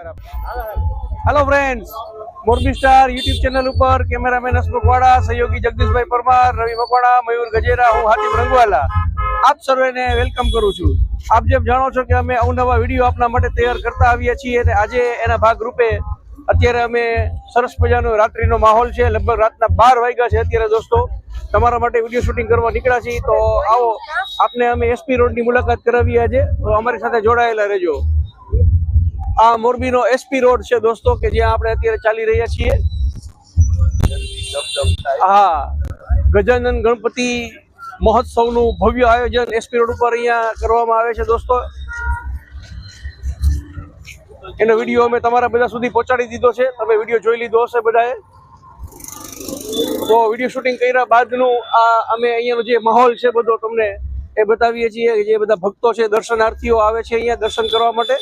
Hello friends Morbi star YouTube channel ઉપર cameraman Hasmukh વાળા સહયોગી જગદીશભાઈ પરમાર રવિ મકવાણા મયુર ગજેરા હું હાથી રંગવાલા. આપ સર્વેને વેલકમ કરું છું. આપ જેમ જાણો છો કે અમે અવનવા વીડિયો આપના માટે તૈયાર કરતા આવીએ છીએ અને આજે એના ભાગરૂપે અત્યારે અમે સરસ મજાનો રાત્રિનો માહોલ છે. લગભગ રાતના બાર વાગ્યા છે અત્યારે દોસ્તો. તમારા માટે વીડિયો શૂટિંગ કરવા નીકળ્યા છીએ. તો આવો, આપને અમે એસપી રોડની મુલાકાત કરાવીએ આજે. તો અમારી સાથે જોડાયેલા રહેજો. આ મોરબીનો એસપી રોડ છે દોસ્તો, કે જ્યાં આપણે અત્યારે ચાલી રહ્યા છીએ. હા, ગજાનન ગણપતિ મહોત્સવનું ભવ્ય આયોજન એસપી રોડ ઉપર અહીંયા કરવામાં આવે છે દોસ્તો. એનો વીડિયો અમે તમારા બધા સુધી પહોંચાડી દીધો છે. તમે વીડિયો જોઈ લીધો હશે બધાએ. તો વીડિયો શૂટિંગ કર્યા બાદનું આ અમે અહીંયાનો જે માહોલ છે બધો તમને એ બતાવીએ છીએ જે બધા ભક્તો છે, દર્શનાર્થીઓ આવે છે અહીંયા દર્શન કરવા માટે.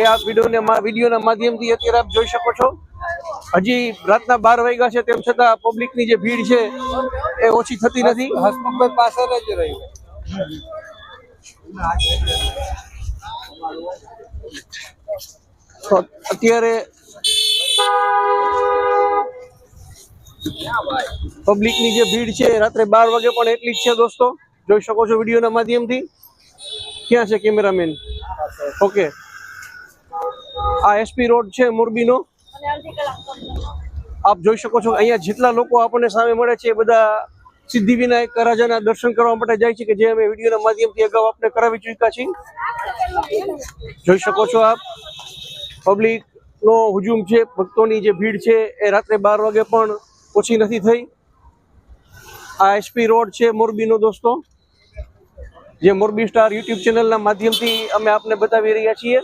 એ આ વિડીયોને વિડીયોના માધ્યમથી અત્યારે આપ જોઈ શકો છો. હજી રાતના બાર વાગ્યા છે તેમ છતાં પબ્લિકની જે ભીડ છે એ ઓછી થતી નથી. હસમુખભાઈ પાછળ જ રહી તો અત્યારે પબ્લિકની જે ભીડ છે રાત્રે બાર વાગે પણ એટલી જ છે દોસ્તો. જોઈ શકો છો વિડીયોના માધ્યમથી. ક્યાં છે કેમેરામેન? ઓકે. આ એસપી રોડ છે મોરબીનો. આપ જોઈ શકો છો અહીંયા જેટલા લોકો આપણને સામે મળે છે એ બધા સિદ્ધિવિનાયક રાજાના દર્શન કરવા માટે જાય છે કે જે અમે વિડીયોના માધ્યમથી અગાઉ આપણે કરાવી ચૂક્યા છીએ. જોઈ શકો છો આપ. પબ્લિક નો હુજુમ છે, ભક્તોની જે ભીડ છે એ રાત્રે બાર વાગે પણ ઓછી નથી થઈ. આ એસપી રોડ છે મોરબીનો દોસ્તો. જે મોરબી સ્ટાર યુટ્યુબ ચેનલના માધ્યમથી અમે આપને બતાવી રહ્યા છીએ.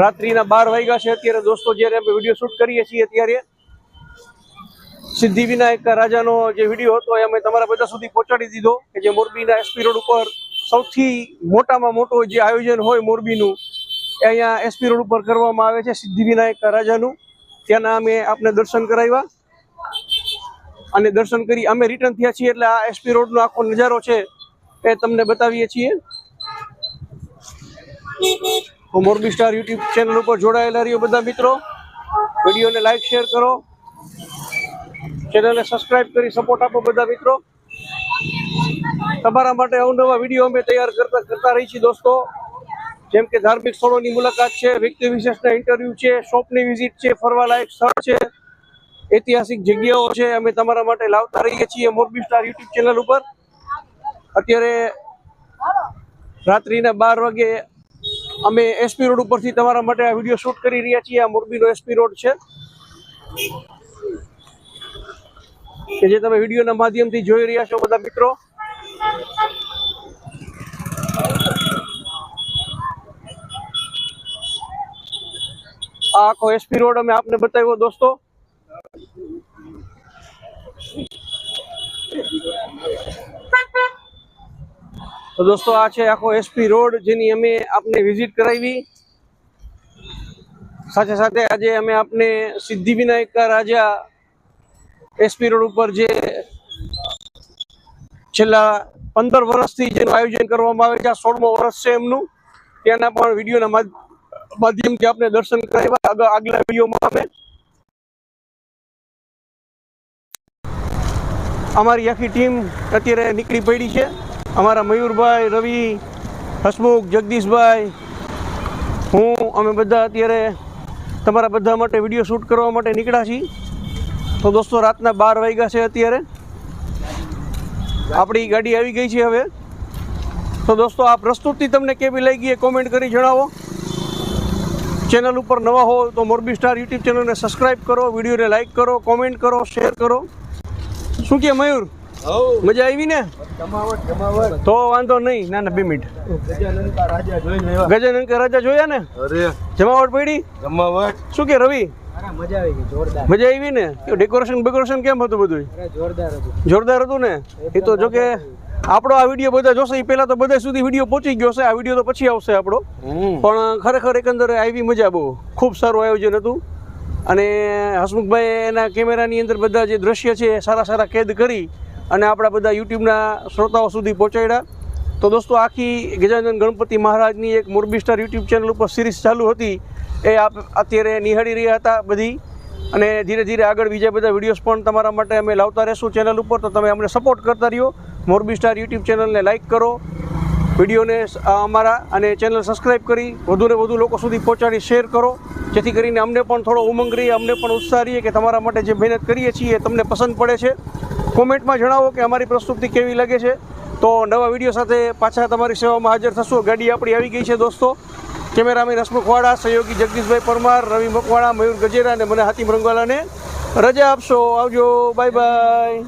રાત્રિના બાર વાગ્યા છે અત્યારે દોસ્તો, જ્યારે અમે વીડિયો શૂટ કરીએ છીએ ત્યારે સિદ્ધિવિનાયક રાજાનો જે વીડિયો હતો એ અમે તમારા બધા સુધી પહોંચાડી દીધો કે જે મોરબીના એસપી રોડ ઉપર સૌથી મોટામાં મોટું જે આયોજન હોય મોરબીનું, એ અહીંયા એસપી રોડ ઉપર કરવામાં આવે છે સિદ્ધિવિનાયક રાજાનું. ત્યાંના અમે આપને દર્શન કરાવ્યા અને દર્શન કરી અમે રિટર્ન થયા છીએ એટલે આ એસપી રોડનો આખો નજારો છે એ તમને બતાવીએ છીએ. મોરબી સ્ટાર યુટ્યુબ ચેનલ ઉપર જોડાયેલા રહ્યો બધા મિત્રો. વિડીયોને લાઈક, શેર કરો. ચેનલને સબસ્ક્રાઇબ કરી સપોર્ટ આપો બધા મિત્રો. તમારા માટે અવનવા વીડિયો અમે તૈયાર કરતા કરતા રહી છીએ દોસ્તો. જેમ કે ધાર્મિક સ્થળોની મુલાકાત છે, વ્યક્તિ વિશેષના ઇન્ટરવ્યૂ છે, શોપની વિઝિટ છે ફરવાલાયક સ્થળ છે, ઐતિહાસિક જગ્યાઓ છે, અમે તમારા માટે લાવતા રહીએ છીએ મોરબી સ્ટાર યુટ્યુબ ચેનલ ઉપર. અત્યારે રાત્રિના બાર વાગે અમે એસપી રોડ ઉપરથી તમારા માટે આ વીડિયો શૂટ કરી રહ્યા છીએ. આ મોરબીનો એસપી રોડ છે. કે જે તમે વિડીયોના માધ્યમથી જોઈ રહ્યા છો, બધા મિત્રો. આ આખો એસપી રોડ અમે આપને બતાવ્યો, દોસ્તો. તો દોસ્તો આ છે આખો એસપી રોડ જેની અમે આપને વિઝિટ કરાવી. સાથે સાથે આજે અમે આપને સિદ્ધિવિનાયક રાજા એસપી રોડ ઉપર જે છેલ્લા પંદર વર્ષથી જેનું આયોજન કરવામાં આવે છે, આ સોળમો વર્ષ છે એમનું. ત્યાંના પણ વિડીયોના માધ્યમથી આપણે દર્શન કરાવ્યા. આગલા વિડીયોમાં અમે અમારી આખી ટીમ અત્યારે નીકળી પડી છે. અમારા મયુરભાઈ, રવિ, હસમુખ, જગદીશભાઈ, હું, અમે બધા અત્યારે તમારા બધા માટે વીડિયો શૂટ કરવા માટે નીકળ્યા છીએ. તો દોસ્તો, રાતના બાર વાગ્યા છે અત્યારે. આપણી ગાડી આવી ગઈ છે હવે. તો દોસ્તો આ પ્રસ્તુતિ તમને કેવી લાગી એ કોમેન્ટ કરી જણાવો. ચેનલ ઉપર નવા હો તો મોરબી સ્ટાર યુટ્યુબ ચેનલને સબસ્ક્રાઈબ કરો વિડીયોને લાઈક કરો કોમેન્ટ કરો શેર કરો. શું કે મયુર? મજા આવી ને? તો વાંધો નહીં. ના ના બે મિનિટ. ગજાનંદ રાજા કે જોયા ને? અરે. જમાવટ પડી? જમાવટ. શું કે રવિ? મજા આવી ગઈ જોરદાર. મજા આવી ને? ડેકોરેશન બેકોરેશન કેમ હતું બધું જોરદાર હતું. જોરદાર હતું ને? એ તો જો કે આપણો આ વીડિયો બધા જોશે એ પહેલા તો બધા સુધી વીડિયો પહોંચી ગયો છે આ વીડિયો તો પછી આવશે આપણો. પણ ખરેખર એકંદરે આવી મજા બહુ. ખૂબ સારું આયોજન હતું. અને હસમુખભાઈ એના કેમેરાની અંદર બધા જે દ્રશ્ય છે એ સારા સારા કેદ કરી અને આપણા બધા યુટ્યુબના શ્રોતાઓ સુધી પહોંચાડ્યા. તો દોસ્તો, આખી ગજાનંદ ગણપતિ મહારાજની એક મોરબી સ્ટાર યુટ્યુબ ચેનલ ઉપર સિરીઝ ચાલુ હતી. એ આપ અત્યારે નિહાળી રહ્યા હતા બધી. અને ધીરે ધીરે આગળ બીજા બધા વિડીયોઝ પણ તમારા માટે અમે લાવતા રહેશું ચેનલ ઉપર. તો તમે અમને સપોર્ટ કરતા રહ્યો. મોરબી સ્ટાર યુટ્યુબ ચેનલને લાઇક કરો. વિડીયોને અમારા અને ચેનલ સબસ્ક્રાઈબ કરી, વધુને વધુ લોકો સુધી પહોંચાડી શેર કરો. જેથી કરીને અમને પણ થોડો ઉમંગ રહીએ અમને પણ ઉત્સાહ રહીએ કે તમારા માટે જે મહેનત કરીએ છીએ એ તમને પસંદ પડે છે. કોમેન્ટમાં જણાવો કે અમારી પ્રસ્તુતિ કેવી લાગે છે. તો નવા વીડિયો સાથે પાછા તમારી સેવામાં હાજર થશું. ગાડી આપણી આવી ગઈ છે દોસ્તો. કેમેરામેન હસમુખવાડા સહયોગી જગદીશભાઈ પરમાર, રવિ મકવાણા, મયુર ગજેરા અને મને હાતિમ રંગવાલાને રજા આપશો. આવજો. Bye bye.